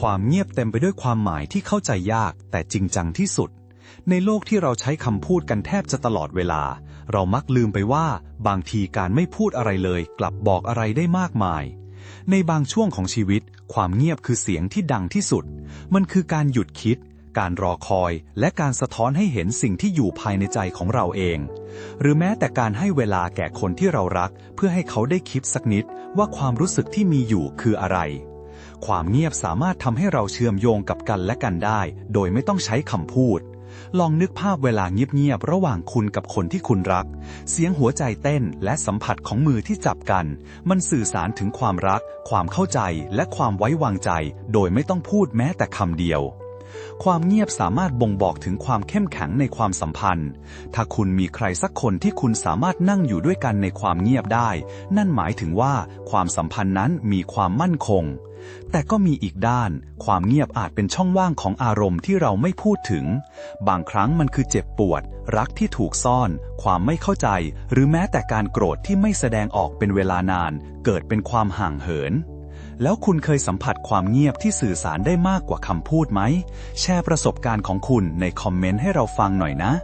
ความเงียบเต็มไปด้วยความหมายที่เข้าใจยากแต่จริงจังที่สุด ในโลกที่เราใช้คำพูดกันแทบจะตลอดเวลา เรามักลืมไปว่า บางทีการไม่พูดอะไรเลย กลับบอกอะไรได้มากมาย ในบางช่วงของชีวิต ความเงียบคือเสียงที่ดังที่สุด มันคือการหยุดคิด การรอคอย และการสะท้อนให้เห็นสิ่งที่อยู่ภายในใจของเราเอง หรือแม้แต่การให้เวลาแก่คนที่เรารัก เพื่อให้เขาได้คิดสักนิดว่าความรู้สึกที่มีอยู่คืออะไร ความเงียบสามารถทำให้เราเชื่อมโยงกับกันและกันได้ โดยไม่ต้องใช้คำพูด ลองนึกภาพเวลาเงียบๆระหว่างคุณกับคนที่คุณรัก เสียงหัวใจเต้นและสัมผัสของมือที่จับกัน มันสื่อสารถึงความรัก ความเข้าใจและความไว้วางใจ โดยไม่ต้องพูดแม้แต่คำเดียว ความเงียบสามารถบ่งบอกถึงความเข้มแข็งในความสัมพันธ์ ถ้าคุณมีใครสักคนที่คุณสามารถนั่งอยู่ด้วยกันในความเงียบได้ นั่นหมายถึงว่าความสัมพันธ์นั้นมีความมั่นคง แต่ก็มีอีกด้าน ความเงียบอาจเป็นช่องว่างของอารมณ์ที่เราไม่พูดถึง บางครั้งมันคือเจ็บปวด รักที่ถูกซ่อน ความไม่เข้าใจ หรือแม้แต่การโกรธที่ไม่แสดงออกเป็นเวลานาน เกิดเป็นความห่างเหิน แล้วคุณเคยสัมผัสความเงียบที่สื่อสารได้มากกว่าคำพูดไหม แชร์ประสบการณ์ของคุณในคอมเมนต์ให้เราฟังหน่อยนะ